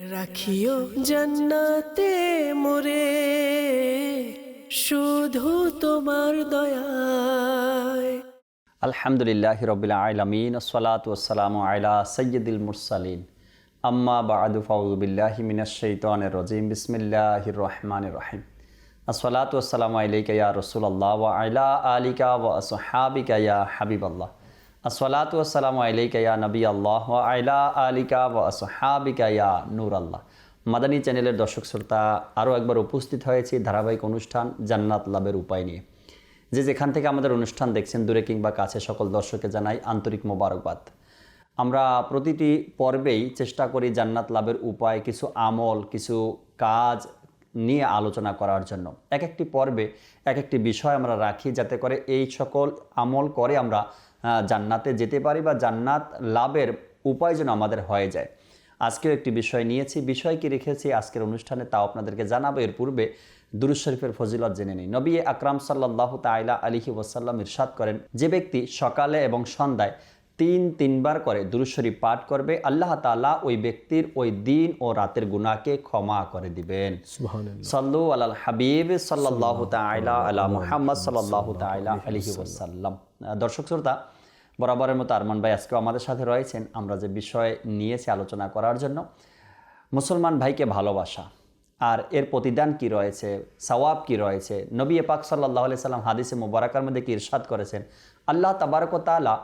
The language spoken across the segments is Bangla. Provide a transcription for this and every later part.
রাখিও জান্নাতে মোরে, শুধু তোমার দয়ায়। আলহামদুলিল্লাহ রবিল আলমিন সালাত ওসালাম আলা সৈয়দুল মুরসালিন। আম্মা বাদু ফাউজুবিল্লাহি মিনাশাইতান রজিম। বিসমিল্লাহ রহমান রহিম। আসসালাতু আসসালামু আলাইকা ইয়া রাসূলুল্লাহ ওয়া আলা আলিকা ওয়া আসহাবিকা ইয়া হাবিবাল্লাহ। আসসালাতু আসসালামু আলাইকা ইয়া নবী আল্লাহ আলা আলিকা ওয়া আসহাবিকা ইয়া নূর আল্লাহ। মাদানী চ্যানেলের দর্শক শ্রোতা, আরও একবার উপস্থিত হয়েছি ধারাবাহিক অনুষ্ঠান জান্নাত লাভের উপায় নিয়ে। যে যেখান থেকে আমাদের অনুষ্ঠান দেখছেন, দূরে কিংবা কাছে, সকল দর্শককে জানাই আন্তরিক মোবারকবাদ। আমরা প্রতিটি পর্বেই চেষ্টা করি জান্নাত লাভের উপায়, কিছু আমল, কিছু কাজ নিয়ে আলোচনা করার জন্য। এক একটি পর্বে এক একটি বিষয় আমরা রাখি যাতে করে এই সকল আমল করে আমরা জান্নাতে যেতে পারি বা জান্নাত লাভের উপায় যেন আমাদের হয়ে যায়। আজকেও একটি বিষয় নিয়েছি বিষয় কি রেখেছি। আজকের অনুষ্ঠানে তাও আপনাদেরকে জানাব। এর পূর্বে দুরুজ শরীফের ফজিলত জেনে নিই। নবী আকরাম সাল্লাহ তাইলা আলিহি ওয়াসাল্লাম ইরশাদ করেন, যে ব্যক্তি সকালে এবং সন্ধ্যায় তিন তিনবার করে দুরুজ শরীফ পাঠ করবে আল্লাহ তাআলা ওই ব্যক্তির ওই দিন ও রাতের গুনাহকে ক্ষমা করে দিবেন। সাল্লু আলাল হাবিব সাল্লাহ তাইলা আলা মুহাম্মদ সাল্লাহ তাইলা আলিহি ওয়াসাল্লাম। আহ, দর্শক শ্রোতা বরাবরের মতো আরমান ভাই আজকেও আমাদের সাথে রয়েছেন। আমরা যে বিষয় নিয়েছি আলোচনা করার জন্য মুসলমান ভাইকে ভালোবাসা আর এর প্রতিদান কি রয়েছে সওয়াব কি রয়েছে নবী পাক সাল্লাহ আলি সাল্লাম হাদিসে মুবারাকার মধ্যে কি ইরশাদ করেছেন আল্লাহ তাবারক তালা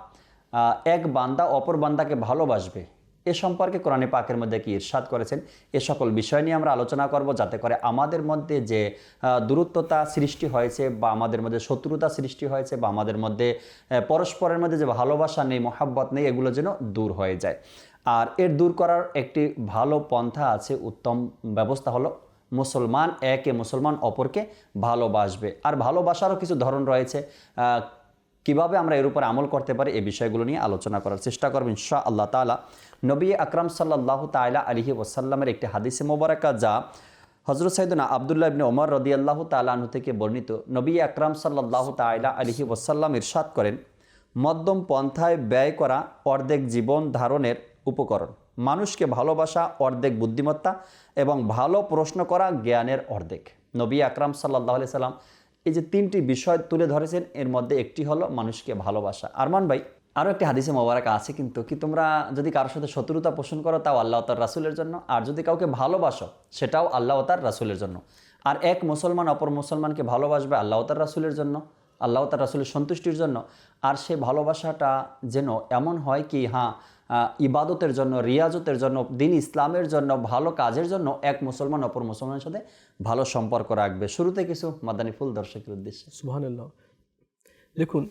এক বান্দা অপর বান্দাকে ভালোবাসবে। এ সম্পর্কে কোরআনে পাকের মধ্যে কি ইরশাদ করেছেন? এ সকল বিষয় নিয়ে আমরা আলোচনা করব যাতে করে আমাদের মধ্যে যে দূরত্বতা সৃষ্টি হয়েছে বা আমাদের মধ্যে শত্রুতা সৃষ্টি হয়েছে বা আমাদের মধ্যে পরস্পরের মধ্যে যে ভালোবাসা নেই, মোহাব্বত নেই, এগুলো যেন দূর হয়ে যায়। আর এর দূর করার একটি ভালো পন্থা আছে, উত্তম ব্যবস্থা হলো মুসলমান একে মুসলমান অপরকে ভালোবাসবে। আর ভালোবাসারও কিছু ধরন রয়েছে। কীভাবে আমরা এর উপর আমল করতে পারি এই বিষয়গুলো নিয়ে আলোচনা করার চেষ্টা করব ইনশা আল্লাহ তালা নবী আকরাম সাল্লাহ তাইলা আলিহি ওসাল্লামের একটি হাদিসে মোবারকা যা হজরত সাইদুনা আবদুল্লাহ ইবনে ওমর রদি আল্লাহ তালাহু থেকে বর্ণিত, নবী আকরাম সাল্লাহ তাইলা আলিহি ওসাল্লাম ইরশাদ করেন, মধ্যম পন্থায় ব্যয় করা অর্ধেক জীবন ধারণের উপকরণ। মানুষকে ভালোবাসা, অর্ধেক বুদ্ধিমত্তা এবং ভালো প্রশ্ন করা জ্ঞানের অর্ধেক। নবী আকরাম সাল্লাহ সাল্লাম এই যে তিনটি বিষয় তুলে ধরেছেন, এর মধ্যে একটি হলো মানুষকে ভালোবাসা। আরমান ভাই আরও একটি হাদিসে মোবারক আছে কিন্তু, কি তোমরা যদি কারোর সাথে শত্রুতা পোষণ করো তাও আল্লাহ তার রাসুলের জন্য? আর যদি কাউকে ভালোবাসো, সেটাও আল্লাহ তার রাসুলের জন্য। আর এক মুসলমান অপর মুসলমানকে ভালোবাসবে আল্লাহ তার রাসুলের জন্য, আল্লাহ তার রাসুলের সন্তুষ্টির জন্য। আর সে ভালোবাসাটা যেন এমন হয় কি হ্যাঁ ইবাদতের জন্য রিয়াজতের জন্য দিন ইসলামের জন্য ভালো কাজের জন্য এক মুসলমান অপর মুসলমানের সাথে ভালো সম্পর্ক রাখবে। শুরুতে কিছু মাদানী ফুল দর্শকের উদ্দেশ্যে। সুবহানাল্লাহ। দেখুন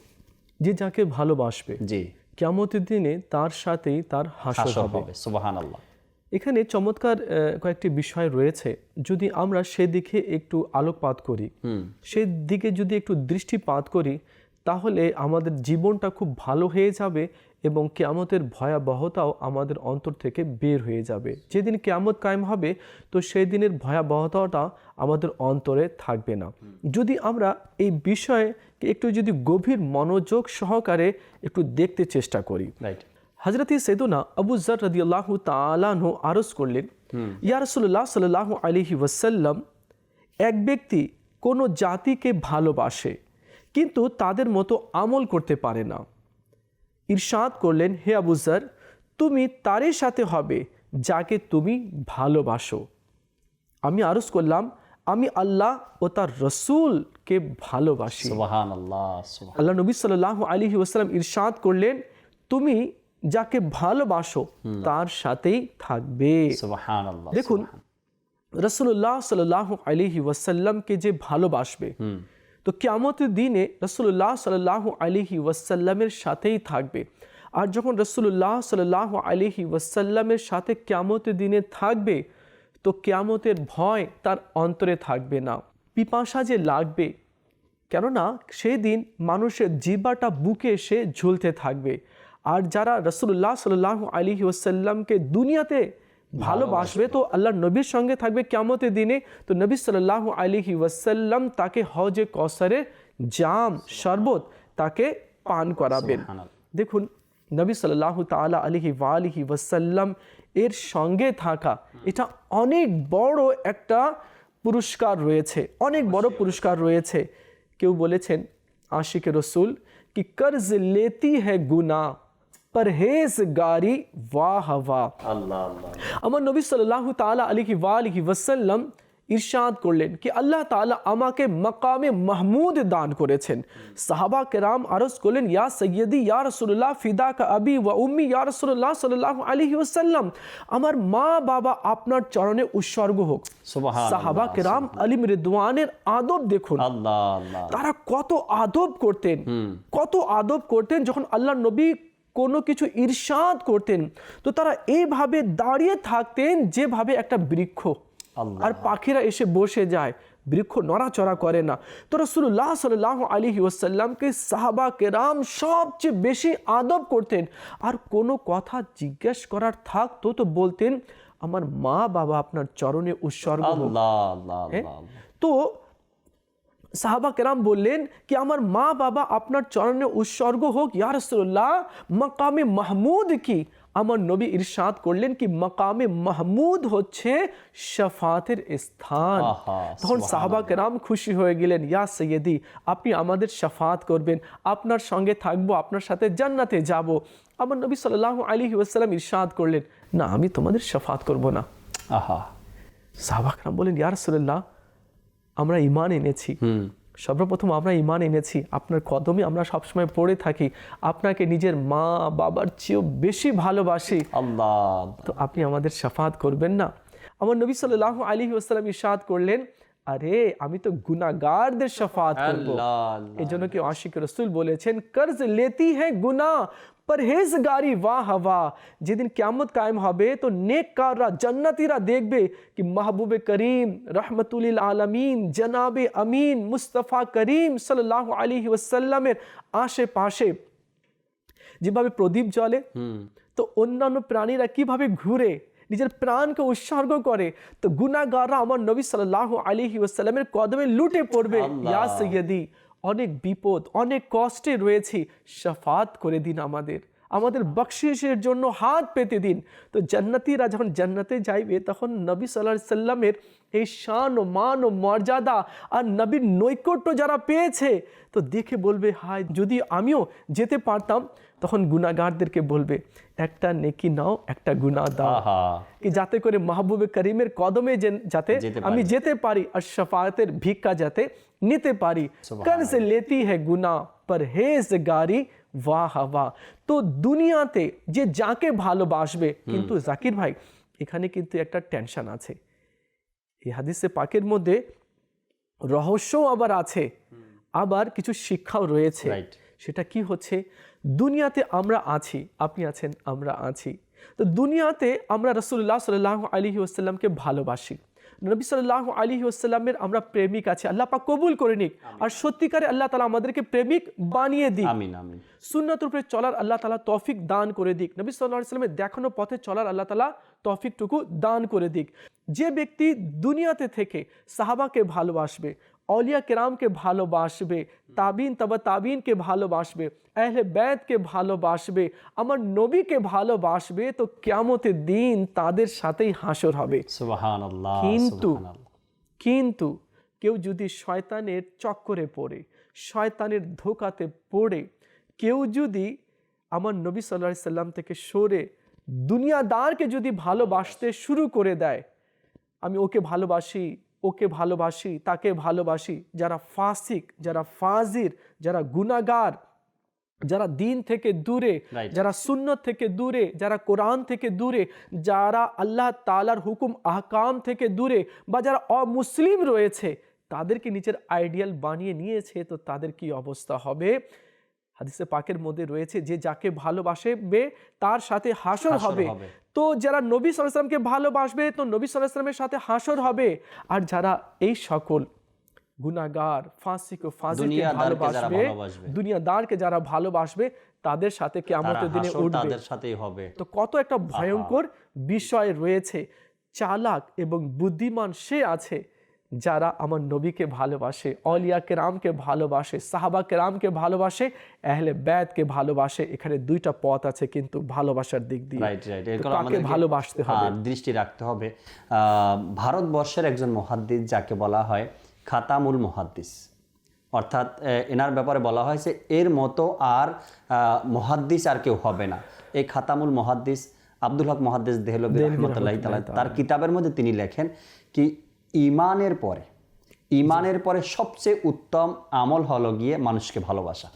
যে যাকে ভালোবাসবে জি। কেমতের দিনে তার সাথেই তার হাসর হবে। সুবাহান আল্লাহ এখানে চমৎকার কয়েকটি বিষয় রয়েছে। যদি আমরা সেদিকে একটু আলোকপাত করি সেদিকে যদি একটু দৃষ্টিপাত করি তাহলে আমাদের জীবনটা খুব ভালো হয়ে যাবে এবং কেয়ামতের ভয়াবহতাও আমাদের অন্তর থেকে বের হয়ে যাবে। যেদিন কেয়ামত কায়েম হবে তো সেই দিনের ভয়াবহতাটা আমাদের অন্তরে থাকবে না। যদি আমরা এই বিষয়ে একটু যদি গভীর মনোযোগ সহকারে একটু দেখতে চেষ্টা করি। রাইট হজরত সেদুনা আবু জর রদি আল্লাহ তালাহ আরজ করলেন ইয়া রসুল্লাহ সাল্লাহ আলহি ওয়াসাল্লাম এক ব্যক্তি কোনো জাতিকে ভালোবাসে কিন্তু তাদের মতো আমল করতে পারে না। ইরশাদ করলেন হে আবু জর তুমি তারই সাথে হবে যাকে তুমি ভালোবাসো। আমি আরজ করলাম আমি আল্লাহ ও তার রসুলকে ভালোবাসি। আল্লাহ নবী সাল্লাহ আলী ওসালাম ইরশাদ করলেন তুমি যাকে ভালোবাসো তার সাথেই থাকবে। দেখুন রসুল্লাহ সাল্লাহ আলিহি ওয়াসাল্লামকে যে ভালোবাসবে তো কেমতের দিনে রসুল্লাহ সাল্লাহ আলিহি ওয়াসাল্লামের সাথেই থাকবে। আর যখন রসুল্লাহ সাল্লাহ আলিহি ওয়াসাল্লামের সাথে কেমতের দিনে থাকবে, তো কেয়ামতের ভয় তার অন্তরে থাকবে না। পিপাসা যে লাগবে, কেননা সেই দিন মানুষের জিব্বাটা বুকে এসে ঝুলতে থাকবে। আর যারা রসুল্লাহ সাল্লাহ আলী ওসাল্লামকে দুনিয়াতে ভালোবাসবে তো আল্লাহ নবীর সঙ্গে থাকবে কেমতের দিনে। তো নবী সাল্লাহ আলিহি ওয়াসাল্লাম তাকে হজে কসারে জাম শরবত তাকে পান করাবেন। দেখুন নবী সাল্লাহ তালা আলিহি ওয়ালিহি ওয়াসাল্লাম এর সঙ্গে থাকা এটা অনেক বড় একটা পুরস্কার রয়েছে অনেক বড় পুরস্কার রয়েছে। কেউ বলেছেন আশিক রসুল কি কর্জ লেতি হ্যাঁ গুনা পরহেজ গারি ওয়াহ ওয়াহ আল্লাহ আল্লাহ আমার নবী সাল্লাহ তালা আলিহি ওয়ালিহি ওয়াসাল্লাম ইরশাদ করলেন কি আল্লাহ তাআলা আমাকে মাকামে মাহমুদ দান করেছেন। সাহাবা কেরাম আরজ করলেন ইয়া সৈয়দি ইয়া রসুল্লাহ ফিদা কা আবি ওয়া উম্মি ইয়া রসুল্লাহ সাল্লাহ আলিহি ওয়াসাল্লাম। আমার মা বাবা আপনার চরণে উৎসর্গ হোক। সাহাবা কেরাম আলিম রিদওয়ানের আদব দেখুন। তারা কত আদব করতেন। কত আদব করতেন যখন আল্লাহ নবী কোনো কিছু ঈর্ষাদ করতেন তো তারা এইভাবে দাঁড়িয়ে থাকতেন যেভাবে একটা বৃক্ষ। আর পাখিরা এসে বসে যায় বৃক্ষ নড়াচড়া করে না। তো রসুল্লাহ সাল্লাহ আলী ওসাল্লামকে সাহাবা কেরাম সবচেয়ে বেশি আদব করতেন। আর কোনো কথা জিজ্ঞেস করার থাকতো তো বলতেন আমার মা বাবা আপনার চরণে উৎসর্গ হ্যাঁ? তো সাহাবা কেরাম বললেন কি আমার মা বাবা আপনার চরণে উৎসর্গ হোক? ইয়া রাসূলুল্লাহ মাকামে মাহমুদ কি? আমার নবী ইরশাদ করলেন কি মাকামে মাহমুদ হচ্ছে শাফাতের স্থান। তখন সাহাবা কেরাম খুশি হয়ে গেলেন ইয়া সৈয়দি আপনি আমাদের শাফাত করবেন আপনার সঙ্গে থাকব আপনার সাথে জান্নাতে যাব। আমার নবী সাল্লাল্লাহু আলাইহি ওয়াসাল্লাম ইরশাদ করলেন না আমি তোমাদের শাফাত করব না। আহা। সাহাবাকরাম বলেন ইয়া রাসূলুল্লাহ আমরা ইমান এনেছি। সর্বপ্রথম আমরা ইমান এনেছি। আপনার কদমে আমরা সবসময় পড়ে থাকি। আপনাকে নিজের মা বাবার চেয়েও বেশি ভালোবাসি। আল্লাহ। তো আপনি আমাদের শাফাত করবেন না। আমার নবী সাল্লাল্লাহু আলাইহি ওয়াসাল্লাম ইরশাদ করলেন আরে আমি তো গুনাগারদের শাফাত করব। এই জন্য কি আশিক রসুল বলেছেন কর্জ লেতি হ্যাঁ গুনা পরহেজগারি ওয়া হওয়া যেদিন কিয়ামত কায়েম হবে তো নেককাররা জান্নাতীরা দেখবে কি মাহবুবে করিম রহমতুল আলমিন জনাবে আমিন মুস্তফা করিম সাল্লাল্লাহু আলাইহি ওয়াসাল্লামের আশেপাশে যেভাবে প্রদীপ জ্বলে তো অন্যান্য প্রাণীরা কীভাবে ঘুরে নিজের প্রাণকে উৎসর্গ করে তো গুনাগাররা আমার নবী সাল্লাহ আলিহি ওসাল্লামের কদমে লুটে পড়বে আল্লাহ। ইয়া সৈয়দি অনেক বিপদ অনেক কষ্টে রয়েছি। শাফাত করে দিন আমাদের। আমাদের বকশিসের জন্য হাত পেতে দিন। তো জান্নাতিরা যখন জান্নাতে যাইবে তখন নবী সাল্লাহ সাল্লামের এই শান ও মান ও মর্যাদা আর নবীর নৈকট্য যারা পেয়েছে তো দেখে বলবে হায় যদি আমিও যেতে পারতাম তখন গুনাগারদেরকে বলবে একটা নেকি নাও একটা গুনাহ দাও কি যাতে করে মাহবুবে করিমের কদমে যাতে আমি যেতে পারি আর শফাতের ভিক্ষা যাতে নিতে পারি কর সে লেতি है গুনা পরহেজ গারি ওয়াহ ওয়াহ তো দুনিয়াতে যে যাকে ভালোবাসবে কিন্তু জাকির ভাই এখানে কিন্তু একটা টেনশন আছে এই হাদিসে পাকের মধ্যে রহস্যও আবার আছে আবার কিছু শিক্ষাও রয়েছে। সেটা কি হচ্ছে? দুনিয়াতে আমরা আছি আপনি আছেন আমরা আছি। তো দুনিয়াতে আমরা রসুল্লাহ সাল্লাহ আলহি আসাল্লামকে ভালোবাসি। নবী সাল্লাহ আলী ওসাল্লামের আমরা প্রেমিক আছি। আল্লাহ পাক কবুল করে নিক। আর সত্যিকারে আল্লাহ তালা আমাদেরকে প্রেমিক বানিয়ে দিক। সুন্নত রূপে উপরে চলার আল্লাহ তালা তৌফিক দান করে দিক। নবী সাল্লাহ সাল্লামের দেখানো পথে চলার আল্লাহ তালা তৌফিকটুকু দান করে দিক। যে ব্যক্তি দুনিয়াতে থেকে সাহাবাকে ভালোবাসবে অলিয়া কেরামকে ভালোবাসবে তাবিন তবা তাবিনকে ভালোবাসবে আহলে ব্যাদকে ভালোবাসবে আমার নবীকে ভালোবাসবে তো কেয়ামতের দিন তাদের সাথেই হাসর হবে কিন্তু কিন্তু কেউ যদি শয়তানের চক্করে পড়ে শয়তানের ধোকাতে পড়ে কেউ যদি আমার নবী সাল্লাহ সাল্লাম থেকে সরে দুনিয়াদারকে যদি ভালোবাসতে শুরু করে দেয় আমি ওকে ভালোবাসি ওকে ভালোবাসি তাকে ভালোবাসি। যারা ফাসিক যারা ফাজির যারা গুনাগার যারা দিন থেকে দূরে যারা সুন্নত থেকে দূরে যারা কোরআন থেকে দূরে যারা আল্লাহ তালার হুকুম আহকাম থেকে দূরে বা যারা অমুসলিম রয়েছে তাদেরকে নিজের আইডিয়াল বানিয়ে নিয়েছে তো তাদের কি অবস্থা হবে? হাদিসে পাকের মধ্যে রয়েছে যে যাকে ভালোবাসবে তার সাথে হাসর হবে। তো যারা নবী সাল্লামকে ভালোবাসবে তো নবী সাল্লামের সাথে হাসর হবে। আর যারা এই সকল গুনাগার ফাঁসি ও ফাঁসিকে ভালোবাসবে। দুনিয়াদারকে যারা ভালোবাসবে তাদের সাথে কে আমাদের দিনে উঠবে। তাদের সাথেই হবে। তো কত একটা ভয়ঙ্কর বিষয় রয়েছে। চালাক এবং বুদ্ধিমান সে আছে যারা আমার নবীকে ভালোবাসে অলিয়া কেরামকে ভালোবাসে সাহাবা কেরামকে ভালোবাসে আহলে ব্যাদকে ভালোবাসে এখানে দুইটা পথ আছে কিন্তু ভালোবাসার দিক দিয়ে। রাইট রাইট তো ভালোবাসতে হবে? দৃষ্টি রাখতে হবে। আহ, ভারতবর্ষের একজন মহাদ্দিস যাকে বলা হয় খাতামুল মহাদ্দিস। অর্থাৎ এনার ব্যাপারে বলা হয়েছে এর মতো আর মহাদ্দিস আর কেউ হবে না। এই খাতামুল মহাদ্দিস আব্দুল হক মহাদ্দিস দেহলবি রহমতুল্লাহ তার কিতাবের মধ্যে তিনি লেখেন কি ইমানের পরে ইমানের পরে সবচেয়ে উত্তম আমল হলো গিয়ে মানুষকে ভালোবাসা।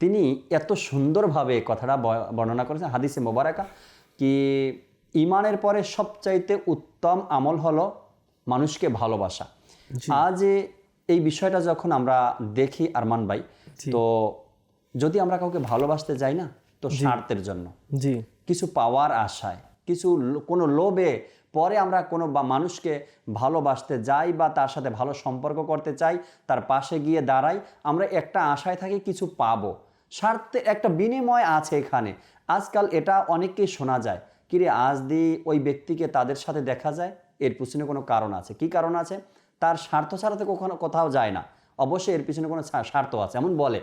তিনি এত সুন্দরভাবে কথাটা বর্ণনা করেছেন হাদিসে মোবারকা কি ইমানের পরে সবচাইতে উত্তম আমল হলো মানুষকে ভালোবাসা। আজ এই বিষয়টা যখন আমরা দেখি আরমান ভাই তো যদি আমরা কাউকে ভালোবাসতে যাই না তো স্বার্থের জন্য। জি। কিছু পাওয়ার আশায় কিছু কোনো লোভে পরে আমরা কোনো বা মানুষকে ভালোবাসতে যাই বা তার সাথে ভালো সম্পর্ক করতে চাই তার পাশে গিয়ে দাঁড়াই আমরা একটা আশায় থাকি কিছু পাবো। স্বার্থে একটা বিনিময় আছে এখানে। আজকাল এটা অনেককেই শোনা যায়। কিরে আজ দিয়ে ওই ব্যক্তিকে তাদের সাথে দেখা যায়? এর পিছনে কোনো কারণ আছে। কি কারণ আছে? তার স্বার্থ ছাড়াতে কখনো কোথাও যায় না। অবশ্যই এর পিছনে কোনো স্বার্থ আছে। এমন বলে।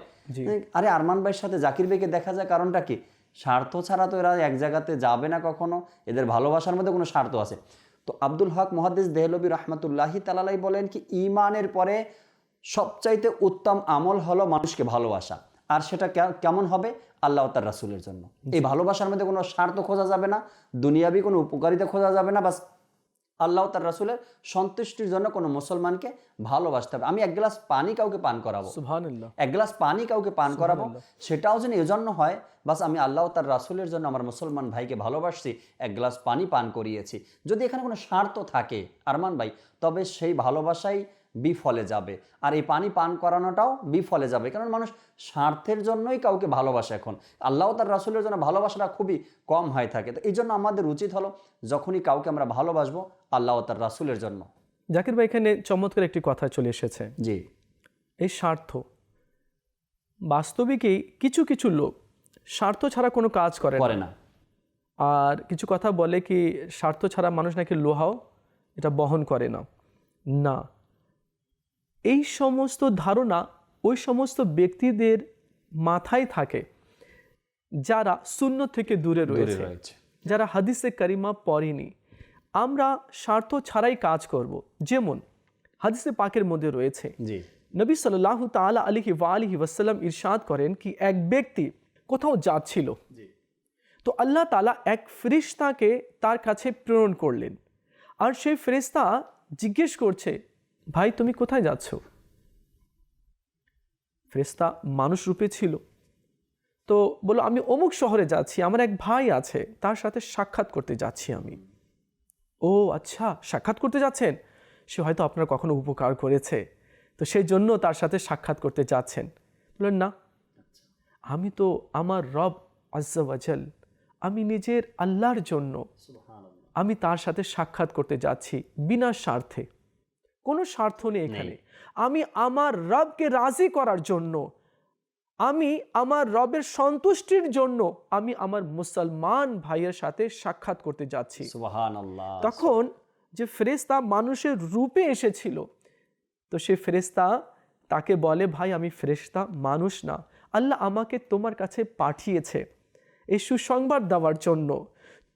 আরে আরমান ভাইয়ের সাথে জাকির ভাইকে দেখা যায় কারণটা কি? স্বার্থ ছাড়া তো এরা এক জায়গাতে যাবে না কখনো। এদের ভালোবাসার মধ্যে কোনো স্বার্থ আছে। তো আব্দুল হক মহাদ্দিস দেহলবী রহমতুল্লাহি তালালাই বলেন কি ইমানের পরে সবচাইতে উত্তম আমল হলো মানুষকে ভালোবাসা। আর সেটা কেমন হবে? আল্লাহ তার রাসুলের জন্য। এই ভালোবাসার মধ্যে কোনো স্বার্থ খোঁজা যাবে না। দুনিয়াবি কোনো উপকারিতা খোঁজা যাবে না। বাস আল্লাহ তার রাসুলের সন্তুষ্টির জন্য কোনো মুসলমানকে ভালোবাসতে হবে। আমি এক গ্লাস পানি কাউকে পান করাবো? এক গ্লাস পানি কাউকে পান করাবো? সেটাও যেন এজন্য হয় বাস আমি আল্লাহ তার রাসুলের জন্য আমার মুসলমান ভাইকে ভালোবাসছি এক গ্লাস পানি পান করিয়েছি। যদি এখানে কোনো স্বার্থ থাকে আরমান ভাই তবে সেই ভালোবাসাই বিফলে যাবে। আর এই পানি পান করানোটাও বিফলে যাবে। কারণ মানুষ স্বার্থের জন্যই কাউকে ভালোবাসে এখন। আল্লাহ তার রাসুলের জন্য ভালোবাসাটা খুবই কম হয়ে থাকে। তো এই জন্য আমাদের উচিত হলো যখনই কাউকে আমরা ভালোবাসবো আল্লাহ তার রাসুলের জন্য। জাকির ভাই এখানে চমৎকার একটি কথা চলে এসেছে। জি। এই স্বার্থ বাস্তবিকই কিছু কিছু লোক স্বার্থ ছাড়া কোনো কাজ করে করে না। আর কিছু কথা বলে কি স্বার্থ ছাড়া মানুষ নাকি লোহাও এটা বহন করে না। না এই সমস্ত ধারণা ওই সমস্ত ব্যক্তিদের মাথায় থাকে যারা শূন্য থেকে দূরে রয়েছে যারা হাদিসে কারিমা পড়েনি। আমরা স্বার্থ ছাড়াই কাজ করব। যেমন হাদিসে পাকের মধ্যে রয়েছে নবী সাল্লাহ তালা আলিহি ওয়ালিহি ওয়াসাল্লাম ইরশাদ করেন কি এক ব্যক্তি কোথাও যাচ্ছিল। তো আল্লাহ তালা এক ফেরিস্তাকে তার কাছে প্রেরণ করলেন। আর সেই ফেরিস্তা জিজ্ঞেস করছে ভাই, তুমি কোথায় যাচ্ছ? ফেরিস্তা মানুষ রূপে ছিল। তো বলো আমি অমুক শহরে যাচ্ছি, আমার এক ভাই আছে, তার সাথে সাক্ষাৎ করতে যাচ্ছি আমি। ও আচ্ছা সাক্ষাৎ করতে যাচ্ছেন? সে হয়তো আপনার কখনো উপকার করেছে। তো সেই জন্য তার সাথে সাক্ষাৎ করতে যাচ্ছেন। বললেন, না। আমি তো আমার রব আজ্জাওয়াজাল আমি নিজের আল্লাহর জন্য, আমি তার সাথে সাক্ষাৎ করতে যাচ্ছি বিনা স্বার্থে। কোনো স্বার্থ নেই এখানে। আমি আমার রবকে রাজি করার জন্য আমি আমার রবের সন্তুষ্টির জন্য আমি আমার মুসলমান ভাইয়ের সাথে সাক্ষাৎ করতে যাচ্ছি। তখন যে ফেরেস্তা মানুষের রূপে এসেছিল তো সে ফেরেস্তা তাকে বলে ভাই আমি ফেরেস্তা মানুষ না। আল্লাহ আমাকে তোমার কাছে পাঠিয়েছে এই সুসংবাদ দেওয়ার জন্য।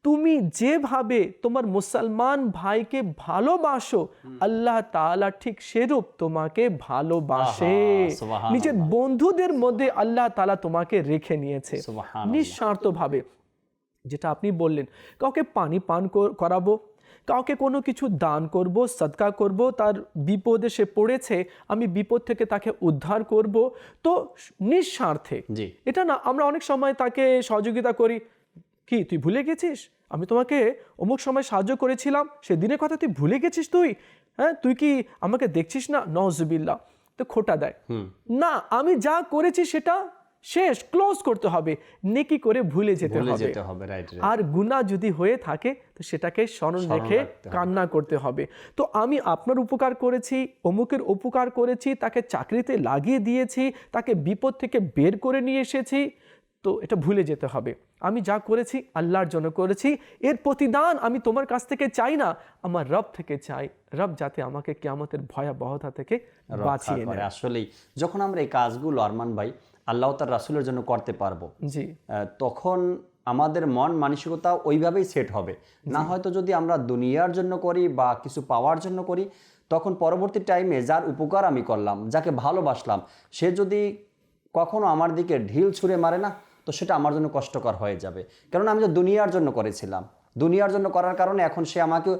তুমি যেভাবে তোমার মুসলমান ভাইকে ভালোবাসো আল্লাহ তাআলা ঠিক সেরূপ তোমাকে ভালোবাসে। নিজের বন্ধুদের মধ্যে আল্লাহ তাআলা তোমাকে রেখে নিয়েছে। নিঃস্বার্থভাবে। যেটা আপনি বললেন কাউকে পানি পান করাবো কাউকে কোনো কিছু দান করব সদকা করব তার বিপদে সে পড়েছে আমি বিপদ থেকে তাকে উদ্ধার করব তো নিঃস্বার্থে। এটা না আমরা অনেক সময় তাকে সহযোগিতা করি কি তুই ভুলে গেছিস? আমি তোমাকে অমুক সময় সাহায্য করেছিলাম সেদিনের কথা তুই ভুলে গেছিস তুই? হ্যাঁ তুই কি আমাকে দেখছিস না? নজবিল্লা তো খোটা দেয়। না আমি যা করেছি সেটা শেষ ক্লোজ করতে হবে। নেকি করে ভুলে যেতে হবে। আর গুণা যদি হয়ে থাকে তো সেটাকে স্মরণ রেখে কান্না করতে হবে। তো আমি আপনার উপকার করেছি অমুকের উপকার করেছি তাকে চাকরিতে লাগিয়ে দিয়েছি তাকে বিপদ থেকে বের করে নিয়ে এসেছি। তো এটা ভুলে যেতে হবে। আমি যা করেছি আল্লাহর জন্য করেছি। এর প্রতিদান আমি তোমার কাছ থেকে চাই না। আমার রব থেকে চাই। রব যাতে আমাকে কিয়ামতের ভয়াবহতা থেকে বাঁচিয়ে নেয়। আসলেই যখন আমরা এই কাজগুলো আরমান ভাই আল্লাহ তার রাসুলের জন্য করতে পারব জি। তখন আমাদের মন মানসিকতা ওইভাবেই সেট হবে। না হয়তো যদি আমরা দুনিয়ার জন্য করি বা কিছু পাওয়ার জন্য করি তখন পরবর্তী টাইমে যার উপকার আমি করলাম যাকে ভালোবাসলাম সে যদি কখনো আমার দিকে ঢিল ছুঁড়ে মারে না তো সেটা আমার জন্য কষ্টকর হয়ে যাবে। কারণ আমি তো দুনিয়ার জন্য করেছিলাম। দুনিয়ার জন্য করার কারণে এখন সে আমাকে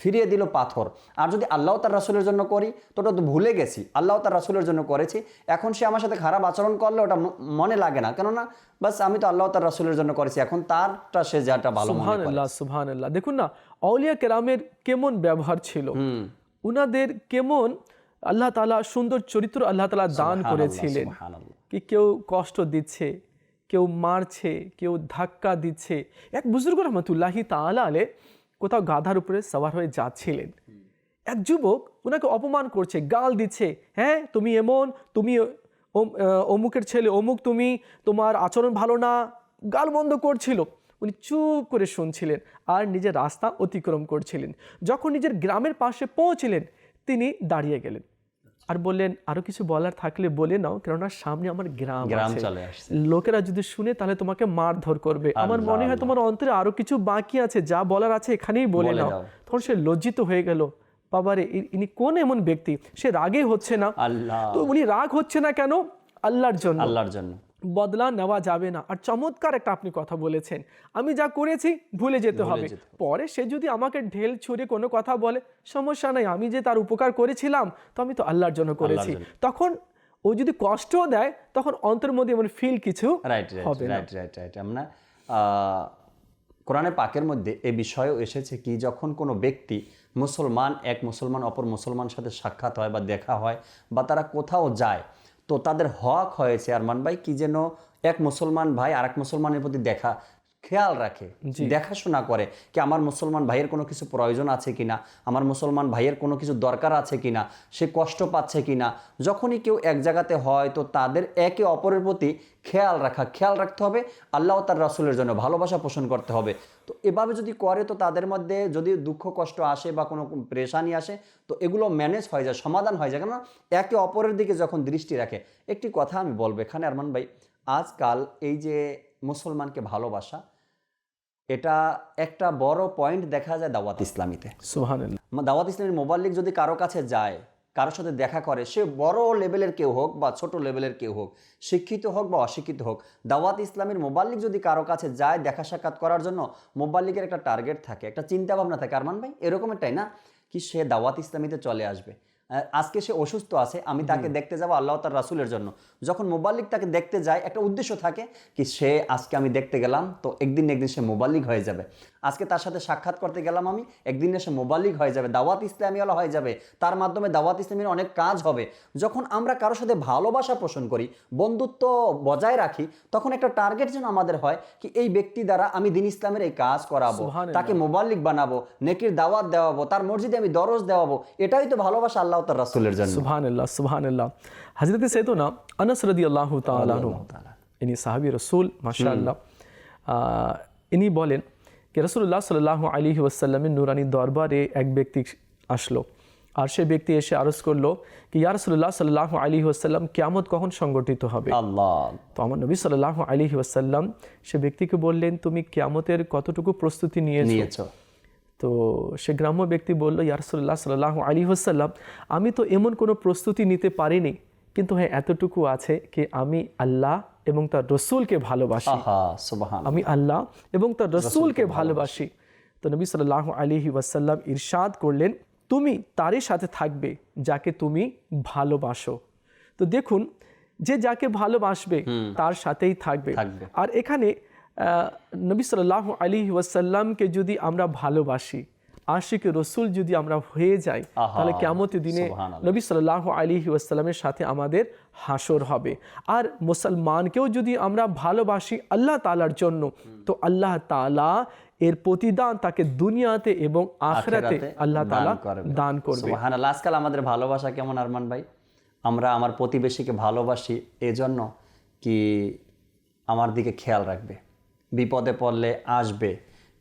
ফিরিয়ে দিল পাথর। আর যদি আল্লাহ তার রাসুলের জন্য করি তো ওটা তো ভুলে গেছি। আল্লাহ তার রাসুলের জন্য করেছি। এখন সে আমার সাথে খারাপ আচরণ করলে ওটা মনে লাগে না। কেননা বাস আমি তো আল্লাহ তার রাসুলের জন্য করেছি। এখন তারটা সে যাটা ভালো সুবহান আল্লাহ দেখুন না আউলিয়া কেরামের কেমন ব্যবহার ছিল? উনাদের কেমন আল্লাহ তাআলা সুন্দর চরিত্র আল্লাহ তালা দান করেছিলেন। কি কেউ কষ্ট দিচ্ছে? কেউ মারছে, কেউ ধাক্কা দিচ্ছে। এক বুজুর্গ রহমতুল্লাহি তাআলা আলে কোথাও গাধার উপরে সওয়ার হয়ে যাচ্ছিলেন। এক যুবক ওনাকে অপমান করছে, গাল দিচ্ছে হ্যাঁ তুমি এমন, তুমি অমুকের ছেলে, অমুক তুমি, তোমার আচরণ ভালো না। গাল বন্ধ করছিল। উনি চুপ করে শুনছিলেন আর নিজের রাস্তা অতিক্রম করছিলেন। যখন নিজের গ্রামের পাশে পৌঁছিলেন, তিনি দাঁড়িয়ে গেলেন। আর বললেন আরও কিছু বলার থাকলে বলে নাও কেননা সামনে আমার গ্রাম গ্রাম চলে আসছে। লোকেরা যদি শুনে তাহলে তোমাকে মারধর করবে। আমার মনে হয় তোমার অন্তরে আরও কিছু বাকি আছে যা বলার আছে এখানেই বলে নাও। তখন সে লজ্জিত হয়ে গেল। বাবারে রে ইনি কোন এমন ব্যক্তি? সে রাগে হচ্ছে না? আল্লাহ। তো উনি রাগ হচ্ছে না কেন? আল্লাহর জন্য। আল্লাহর জন্য। বদলা নেওয়া যাবে না। আর চমৎকার একটা আপনি কথা বলেছেন। আমি যা করেছি ভুলে যেতে হবে। পরে সে যদি আমাকে ঢেল ছুঁড়ে কোনো কথা বলে সমস্যা নাই আমি যে তার উপকার করেছিলাম তো আমি তো আল্লাহর জন্য করেছি। তখন ও যদি কষ্টও দেয় তখন অন্তর মধ্যে এমন ফিল কিছু রাইট রাইট হবে রাইট রাইট রাইট আমরা কোরআনে পাকের মধ্যে এ বিষয়েও এসেছে কি যখন কোনো ব্যক্তি মুসলমান এক মুসলমান অপর মুসলমান সাথে সাক্ষাৎ হয় বা দেখা হয় বা তারা কোথাও যায় তো তাদের হক হয়েছে আরমান ভাই, কি যেন এক মুসলমান ভাই আর এক মুসলমানের প্রতি দেখা খেয়াল রাখে দেখাশোনা করে কি আমার মুসলমান ভাইয়ের কোনো কিছু প্রয়োজন আছে কিনা আমার মুসলমান ভাইয়ের কোনো কিছু দরকার আছে কিনা সে কষ্ট পাচ্ছে কিনা। যখনই কেউ এক জায়গাতে হয় তো তাদের একে অপরের প্রতি খেয়াল রাখা খেয়াল রাখতে হবে আল্লাহ তার রাসুলের জন্য ভালোবাসা পোষণ করতে হবে। তো এভাবে যদি করে তো তাদের মধ্যে যদি দুঃখ কষ্ট আসে বা কোনো প্রেশানি আসে তো এগুলো ম্যানেজ হয়ে যায় সমাধান হয়ে যায়। কেন একে অপরের দিকে যখন দৃষ্টি রাখে একটি কথা আমি বলব এখানে আরমান ভাই আজকাল এই যে মুসলমানকে ভালোবাসা এটা একটা বড় পয়েন্ট দেখা যায় দাওয়াত ইসলামীতে। দাওয়াত ইসলামের মোবাল্লিক যদি কারও কাছে যায় কারোর সাথে দেখা করে সে বড় লেভেলের কেউ হোক বা ছোট লেভেলের কেউ হোক শিক্ষিত হোক বা অশিক্ষিত হোক দাওয়াত ইসলামের মোবাল্লিক যদি কারও কাছে যায় দেখা সাক্ষাৎ করার জন্য মোবাল্লিকের একটা টার্গেট থাকে একটা চিন্তা ভাবনা থাকে। আরমান ভাই এরকম একটাই না? কি সে দাওয়াত ইসলামীতে চলে আসবে? আজকে সে অসুস্থ আছে আমি তাকে দেখতে যাব আল্লাহ তার রাসুলের জন্য। যখন মোবাল্লিক তাকে দেখতে যায় একটা উদ্দেশ্য থাকে কি সে আজকে আমি দেখতে গেলাম তো একদিন একদিন সে মোবাল্লিক হয়ে যাবে। আজকে তার সাথে সাক্ষাৎ করতে গেলাম আমি। একদিন এসে মোবাল্লিক হয়ে যাবে দাওয়াত ইসলামীওয়ালা হয়ে যাবে। তার মাধ্যমে দাওয়াত ইসলামীর অনেক কাজ হবে। যখন আমরা কারোর সাথে ভালোবাসা পোষণ করি বন্ধুত্ব বজায় রাখি তখন একটা টার্গেট যেন আমাদের হয় কি এই ব্যক্তি দ্বারা আমি দিন ইসলামের এই কাজ করাবো। তাকে মোবাল্লিক বানাবো নেকির দাওয়াত দেওয়াবো তার মসজিদে আমি দরজ দেওয়াবো এটাই তো ভালোবাসা আল্লাহ তার রাসুলের জন্য। সুবহানাল্লাহ সুবহানাল্লাহ। হযরত সৈয়দনা আনাস রাদিয়াল্লাহু তাআলা ইনি সাহাবী রাসূল মাশাআল্লাহ। আহ, ইনি বলেন যে রাসূলুল্লাহ সাল্লাল্লাহু আলাইহি ওয়াসাল্লামের নুরানি দরবারে এক ব্যক্তি আসলো। আর সে ব্যক্তি এসে আরজ করল কি ইয়া রাসূলুল্লাহ সাল্লাল্লাহু আলাইহি ওয়াসাল্লাম কিয়ামত কখন সংগঠিত হবে? আল্লাহ। তো আমার নবী সাল্লাহ আলী ওয়াসাল্লাম সে ব্যক্তিকে বললেন তুমি কিয়ামতের কতটুকু প্রস্তুতি নিয়েছো? নিয়েছো। তো সে গ্রাম্য ব্যক্তি বলল ইয়ারসুল্লাহ সাল্লাহ আলী হাসাল্লাম আমি তো এমন কোনো প্রস্তুতি নিতে পারিনি কিন্তু হ্যাঁ এতটুকু আছে কি আমি আল্লাহ এবং তার রসুলকে ভালোবাসি। আমি আল্লাহ এবং তার রসুলকে ভালোবাসি। তো নবী সাল্লাহ আলিহি ওয়াসাল্লাম ইরশাদ করলেন তুমি তারই সাথে থাকবে যাকে তুমি ভালোবাসো। তো দেখুন যে যাকে ভালোবাসবে তার সাথেই থাকবে। থাকবে। আর এখানে আহ, নবী সাল্লাহ আলী ওয়াসাল্লামকে যদি আমরা ভালোবাসি আশিক রসুল যদি আমরা হয়ে যাই তাহলে কেমতের দিনে নবী সাল্লাহ আলী ওয়াসাল্লামের সাথে আমাদের হাসর হবে। আর মুসলমানকেও যদি আমরা ভালোবাসি আল্লাহ তালার জন্য তো আল্লাহ তালা এর প্রতিদান তাকে দুনিয়াতে এবং আখরাতে আল্লাহ তালা দান করবে। আজকাল আমাদের ভালোবাসা কেমন আরমান ভাই? আমরা আমার প্রতিবেশীকে ভালোবাসি এজন্য কি আমার দিকে খেয়াল রাখবে? বিপদে পড়লে আসবে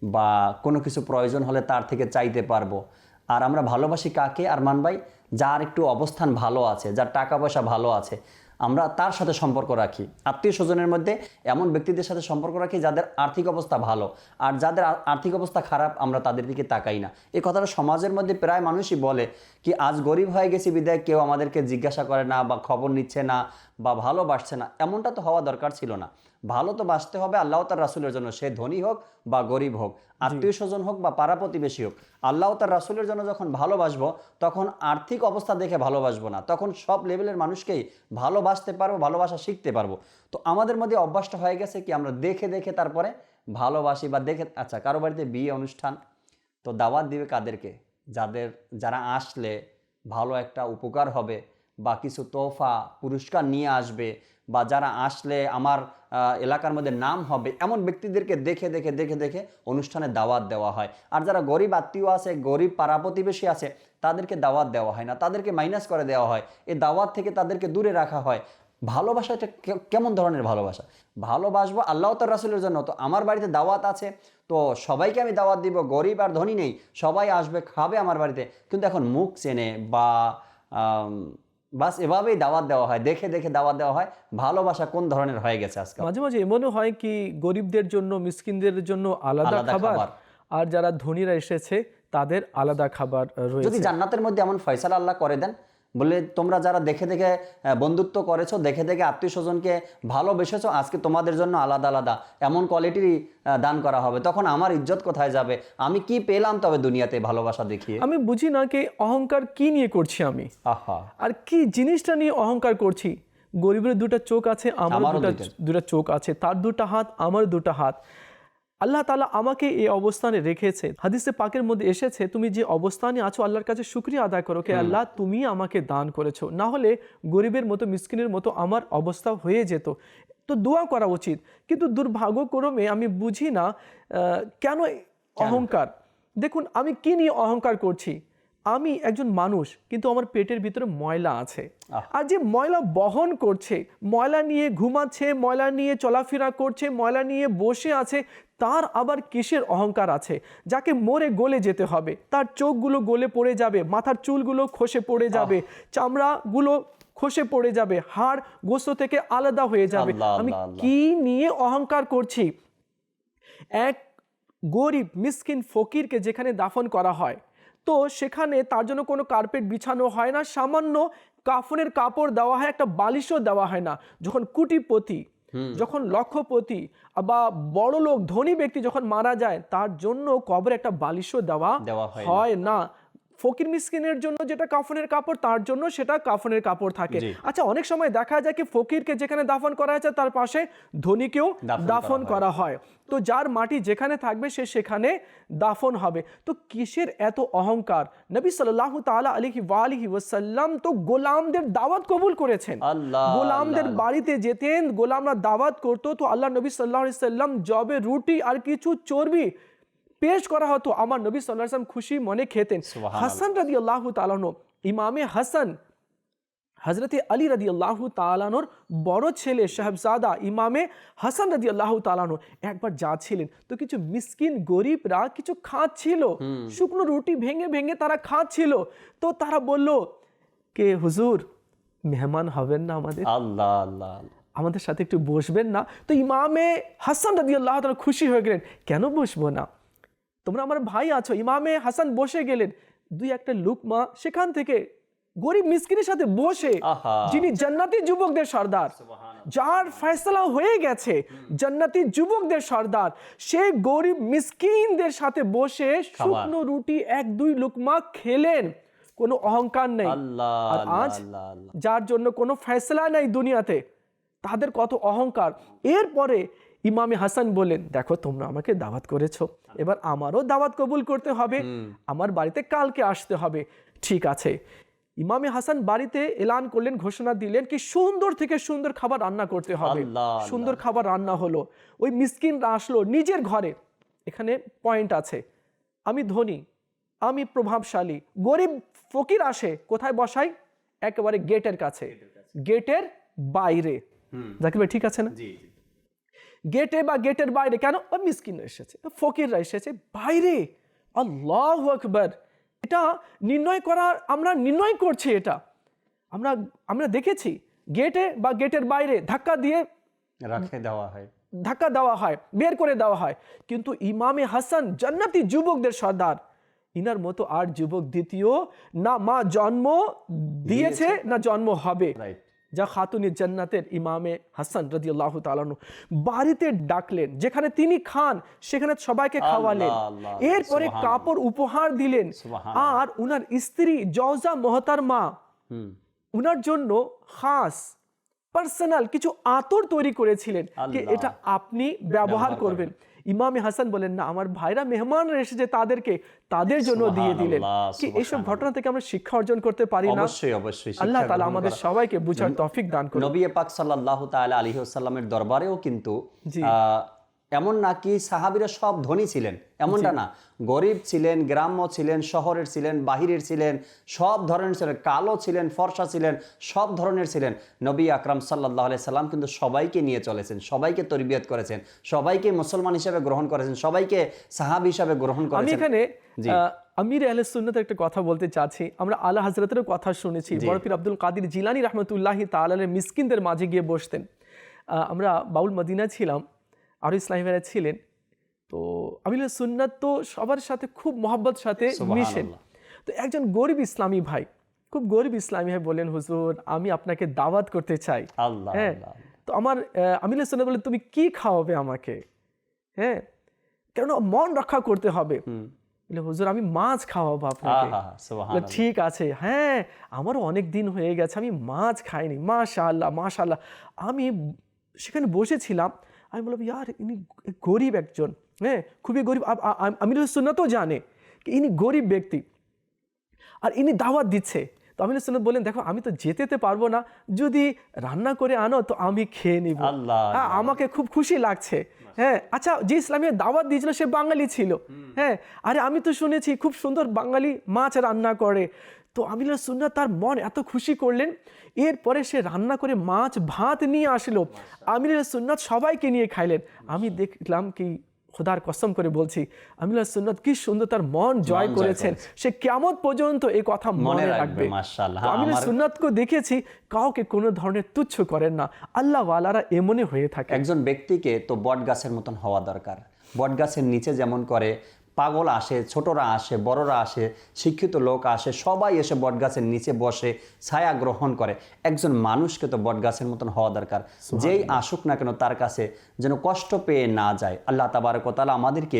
বা কোনো কিছু প্রয়োজন হলে তার থেকে চাইতে পারব। আর আমরা ভালোবাসি কাকে আর ভাই? যার একটু অবস্থান ভালো আছে, যার টাকা পয়সা ভালো আছে। আমরা তার সাথে সম্পর্ক রাখি। আত্মীয় স্বজনের মধ্যে এমন ব্যক্তিদের সাথে সম্পর্ক রাখি যাদের আর্থিক অবস্থা ভালো। আর যাদের আর্থিক অবস্থা খারাপ, আমরা তাদের দিকে তাকাই না। এই কথাটা সমাজের মধ্যে প্রায় মানুষই বলে কি, আজ গরিব হয়ে গেছি বিদায় কেউ আমাদেরকে জিজ্ঞাসা করে না বা খবর নিচ্ছে না বা ভালোবাসছে না। এমনটা তো হওয়া দরকার ছিল না। ভালো তো বাঁচতে হবে আল্লাহ তার রাসুলের জন্য সে ধনী হোক বা গরিব হোক আত্মীয় স্বজন হোক বা পাড়া প্রতিবেশী হোক আল্লাহ তার রাসুলের জন্য যখন ভালোবাসবো তখন আর্থিক অবস্থা দেখে ভালোবাসবো না তখন সব লেভেলের মানুষকেই ভালোবাসতে পারব ভালোবাসা শিখতে পারব। তো আমাদের মধ্যে অভ্যাসটা হয়ে গেছে কি আমরা দেখে দেখে তারপরে ভালোবাসি বা দেখে আচ্ছা কারও বাড়িতে বিয়ে অনুষ্ঠান তো দাওয়াত দিবে কাদেরকে? যাদের যারা আসলে ভালো একটা উপকার হবে বা কিছু তোহফা, পুরস্কার নিয়ে আসবে বা যারা আসলে আমার এলাকার মধ্যে নাম হবে, এমন ব্যক্তিদেরকে দেখে দেখে দেখে দেখে অনুষ্ঠানে দাওয়াত দেওয়া হয়। আর যারা গরিব আত্মীয় আছে, গরিব পাড়া প্রতিবেশী আছে, তাদেরকে দাওয়াত দেওয়া হয় না। তাদেরকে মাইনাস করে দেওয়া হয়। এই দাওয়াত থেকে তাদেরকে দূরে রাখা হয়। ভালোবাসা এটা কেমন ধরনের ভালোবাসা? ভালোবাসবো আল্লাহ তার রাসুলের জন্য। তো আমার বাড়িতে দাওয়াত আছে, তো সবাইকে আমি দাওয়াত দিব, গরিব আর ধনী নেই। সবাই আসবে, খাবে আমার বাড়িতে। কিন্তু এখন মুখ চেনে বা বাস এভাবেই দাওয়াত দেওয়া হয়। দেখে দেখে দাওয়াত দেওয়া হয়। ভালোবাসা কোন ধরনের হয়ে গেছে আজকে মাঝে মাঝে এমনও হয় কি গরিবদের জন্য মিসকিনদের জন্য আলাদা খাবার। আর যারা ধনীরা এসেছে তাদের আলাদা খাবার রয়েছে। যদি জান্নাতের মধ্যে এমন ফয়সালা আল্লাহ করে দেন বলে তোমরা যারা দেখে দেখে বন্ধুত্ব করেছ দেখে দেখে আত্মীয় স্বজনকে ভালোবেসেছো আজকে তোমাদের জন্য আলাদা আলাদা এমন কোয়ালিটির দান করা হবে। তখন আমার ইজ্জত কোথায় যাবে? আমি কি পেলাম তবে দুনিয়াতে ভালোবাসা দেখিয়ে? আমি বুঝি না কি অহংকার কি নিয়ে করছি আমি? আহা। আর কি জিনিসটা নিয়ে অহংকার করছি? গরিবের দুটো চোখ আছে আমার দুটো দুটো চোখ আছে তার দুটো হাত আমার দুটো হাত। আল্লাহ তালা আমাকে এই অবস্থানে রেখেছে। হাদিসে পাকের মধ্যে এসেছে তুমি যে অবস্থানে আছো আল্লাহর কাছে শুক্রিয়া আদায় করো কে আল্লাহ তুমি আমাকে দান করেছ। না হলে গরিবের মতো মিসকিনের মতো আমার অবস্থা হয়ে যেত। তো দোয়া করা উচিত। কিন্তু দুর্ভাগ্যক্রমে আমি বুঝি না কেন? অহংকার? দেখুন আমি কি নিয়ে অহংকার করছি? আমি একজন মানুষ কিন্তু আমার পেটের ভিতরে ময়লা আছে। আর যে ময়লা বহন করছে ময়লা নিয়ে ঘুমাচ্ছে ময়লা নিয়ে চলাফেরা করছে ময়লা নিয়ে বসে আছে তার আবার কিসের অহংকার আছে? যাকে মরে গলে যেতে হবে তার চোখগুলো গলে পড়ে যাবে মাথার চুলগুলো খসে পড়ে যাবে চামড়াগুলো খসে পড়ে যাবে হাড় গোস্ত থেকে আলাদা হয়ে যাবে। আমি। কি নিয়ে অহংকার করছি? এক গরিব মিসকিন ফকিরকে যেখানে দাফন করা হয় তো সেখানে তার জন্য কোনো কার্পেট বিছানো হয় না। সামান্য কাফনের কাপড় দেওয়া হয় একটা বালিশও দেওয়া হয় না। যখন কুটিপতি যখন লক্ষপতি বা বড় লোক ধনী ব্যক্তি যখন মারা যায় তার জন্য কবরে একটা বালিশও দেওয়া দেওয়া হয় না। ফকির মিসকিনের জন্য যেটা কাফনের কাপড় তার জন্য সেটা কাফনের কাপড় থাকে। আচ্ছা অনেক সময় দেখা যায় কি ফকিরকে যেখানে দাফন করা হয়েছে তার পাশে ধনীকেও দাফন করা হয়। তো যার মাটি যেখানে থাকবে সে সেখানে দাফন হবে। তো কিসের এত অহংকার? নবী সাল্লাল্লাহু তাআলা আলাইহি ওয়ালিহি ওয়াসাল্লাম তো গোলামদের দাওয়াত কবুল করেছেন। গোলামদের বাড়িতে যেতেন গোলামরা দাওয়াত করতো তো আল্লাহ নবী আলাইহি সাল্লাম জবে রুটি আর কিছু চর্বি পেশ করা হতো। আমার নবী সাল্লাল্লাহু সাল্লাম খুশি মনে খেতেন। হাসান রাদিয়াল্লাহু তাআলা আনহু, ইমামে হাসান হজরত আলী রদি আল্লাহ তালানোর বড় ছেলে সাহেবজাদা ইমামে হাসান রদি আল্লাহ তালানো একবার যাচ্ছিলেন তো কিছু মিসকিন গরিবরা কিছু খাচ্ছিল। শুকনো রুটি ভেঙে ভেঙে তারা খাচ্ছিল। তো তারা বলল কে হুজুর মেহমান হবেন না আমাদের? আল্লাহ আল্লাহ আল্লাহ। আমাদের সাথে একটু বসবেন না? তো ইমামে হাসান রাদি আল্লাহ তালা খুশি হয়ে গেলেন কেন বসবো না? তোমরা আমার ভাই আছো ইমামে হাসান বসে গেলেন। দুই একটা লুকমা সেখান থেকে গরিব মিসকিনের সাথে বসে যিনি জান্নাতি যুবকদের সর্দার যার ফয়সলা হয়ে গেছে জান্নাতি যুবকদের সর্দার সে গরিব মিসকিনদের সাথে বসে শুকনো রুটি এক দুই লুকমা খেলেন। কোনো অহংকার নেই। আর আজ যার জন্য কোনো ফয়সলা নেই দুনিয়াতে তাদের কত অহংকার। এরপরে ইমামে হাসান বলেন দেখো তোমরা আমাকে দাওয়াত করেছ। এবার আমারও দাওয়াত কবুল করতে হবে। আমার বাড়িতে কালকে আসতে হবে। ঠিক আছে। ইমামে হাসান বাড়িতে এলান করলেন ঘোষণা দিলেন কি সুন্দর থেকে সুন্দর খাবার রান্না করতে হবে। সুন্দর খাবার রান্না হলো। ওই মিসকিনরা আসলো নিজের ঘরে। এখানে পয়েন্ট আছে। আমি ধনী আমি প্রভাবশালী গরিব ফকির আসে কোথায় বসাই? একেবারে গেটের কাছে। গেটের বাইরে। জাকির ভাই ঠিক আছে না? গেটে বা গেটের বাইরে কেন? বা মিসকিনরা এসেছে ফকিররা এসেছে। বাইরে! আল্লাহ আকবর! এটা নির্ণয় করার আমরা নির্ণয় করছি এটা। আমরা আমরা দেখেছি গেটে বা গেটের বাইরে ধাক্কা দিয়ে রাখে দেওয়া হয়। ধাক্কা দেওয়া হয় বের করে দেওয়া হয়। কিন্তু ইমামে হাসান জান্নাতি যুবকদের সর্দার। ইনার মতো আর যুবক দ্বিতীয় না মা জন্ম দিয়েছে না জন্ম হবে। যা খাতুনি জান্নাতের ইমামে হাসান রাদিয়াল্লাহু তাআলাহু বাড়িতে ডাকলেন যেখানে তিনি খান সেখানে সবাইকে খাওয়ালেন। এরপরে কাপড় উপহার দিলেন। আর উনার স্ত্রী জওজা মহতার মা উনার জন্য খাস পার্সোনাল কিছু আতর তৈরি করেছিলেন যে এটা আপনি ব্যবহার করবেন। ইমামে হাসান বলেন না আমার ভাইরা মেহমান এসেছে তাদেরকে তাদের জন্য দিয়ে দিলেন। কি এইসব ঘটনা থেকে আমরা শিক্ষা অর্জন করতে পারি না? অবশ্যই অবশ্যই আল্লাহ তাআলা আমাদের সবাইকে বুঝার তৌফিক দান করুন। নবী পাক সাল্লাল্লাহু তাআলা আলাইহি ওয়াসাল্লামের দরবারেও কিন্তু এমন নাকি সাহাবীরা সব ধনী ছিলেন? এমনটা না। গরিব ছিলেন গ্রাম্য ছিলেন শহরের ছিলেন বাহিরের ছিলেন সব ধরনের ছিলেন কালো ছিলেন ফর্সা ছিলেন সব ধরনের ছিলেন। নবী আকরাম সাল্লাহ আলাইহি সাল্লাম কিন্তু সবাইকে নিয়ে চলেছেন সবাইকে তরবিয়ত করেছেন সবাইকে মুসলমান হিসেবে গ্রহণ করেছেন সবাইকে সাহাবী হিসাবে গ্রহণ করেছেন। এখানে আমির আহলে সুন্নতের একটা কথা বলতে চাচ্ছি। আমরা আলা হজরতের কথা শুনেছি। বড় পীর আব্দুল কাদির জিলানি রহমতুল্লাহি তাআলার মিসকিনদের মাঝে গিয়ে বসতেন। আহ, আমরা বাউল মদিনা ছিলাম। আরও ইসলামী ভাইরা ছিলেন। তো আমির আহলে সুন্নাত তো সবার সাথে খুব মহব্বত সাথে মিশেন তো একজন গরিব ইসলামী ভাই খুব গরিব ইসলামী ভাই বলেন হুজুর আমি আপনাকে দাওয়াত করতে চাই। হ্যাঁ তো আমার আমির সুন্নাত বলে তুমি কি খাওয়াবে আমাকে? হ্যাঁ কেন মন রক্ষা করতে হবে। হুজুর আমি মাছ খাওয়াবো আপনাকে। ঠিক আছে। হ্যাঁ আমারও অনেক দিন হয়ে গেছে আমি মাছ খাইনি মাশাআল্লাহ মাশাআল্লাহ। আমি সেখানে বসেছিলাম আমি বললাম ইয়ার ইনি গরিব একজন হ্যাঁ খুবই গরিব। আ- আ- আ- সুন্নাতও জানে কি ইনি গরিব ব্যক্তি আর ইনি দাওয়াত দিচ্ছে। তো আমির সুন্নত বললেন দেখো আমি তো যেতে পারব না। যদি রান্না করে আনো তো আমি খেয়ে নিব। হ্যাঁ, আমাকে খুব খুশি লাগছে হ্যাঁ। আচ্ছা যে ইসলামের দাওয়াত দিয়েছিল সে বাঙালি ছিল হ্যাঁ। আরে আমি তো শুনেছি খুব সুন্দর বাঙালি মাছ রান্না করে। তো আমির সুন্না তার মন এত খুশি করলেন এরপরে সে রান্না করে মাছ ভাত নিয়ে আসলো। আমির সুন্নাত সবাইকে নিয়ে খাইলেন। আমি দেখলাম কি খোদার কসম করে বলছি আমির সুন্নাত কি সুন্দর তার মন জয় করেছেন। সে কেমন পর্যন্ত এই কথা মনে রাখবে, আমার- সুন্নাতকে দেখেছি কাউকে কোনো ধরনের তুচ্ছ করেন না। আল্লাহ ওয়ালারা এমনই হয়ে থাকে। একজন ব্যক্তিকে তো বট গাছের মতন হওয়া দরকার। বট গাছের নিচে যেমন করে পাগল আসে ছোটরা আসে বড়রা আসে শিক্ষিত লোক আসে সবাই এসে বটগাছের নিচে বসে ছায়া গ্রহণ করে। একজন মানুষকে তো বটগাছের মতন হওয়া দরকার। যেই আসুক না কেন তার কাছে যেন কষ্ট পেয়ে না যায়। আল্লাহ তাবারকতালা আমাদেরকে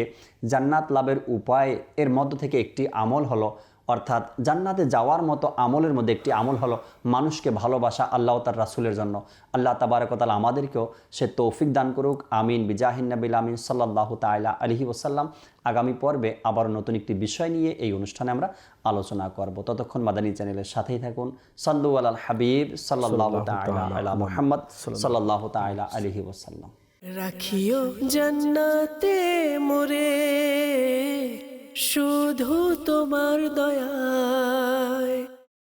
জান্নাত লাভের উপায় এর মধ্য থেকে একটি আমল হলো অর্থাৎ জান্নাতে যাওয়ার মতো আমলের মধ্যে একটি আমল হলো মানুষকে ভালোবাসা আল্লাহ তার রাসুলের জন্য। আল্লাহ তাবারকতাল আমাদেরকেও সে তৌফিক দান করুক। আমিন। বিজাহিন নবিল আমিন সাল্লাহ তাইলা আলহি ওসাল্লাম আগামী পর্বে আবার নতুন একটি বিষয় নিয়ে এই অনুষ্ঠানে আমরা আলোচনা করব। ততক্ষণ মাদানী চ্যানেলের সাথেই থাকুন। সাল্লু আল হাবিব সাল্লাহ তাইলা আলা মোহাম্মদ সাল্লাহ তাইলা আলহি ওসাল্লাম রাখিও জান্নাতে মোরে। শুধু তোমার দয়া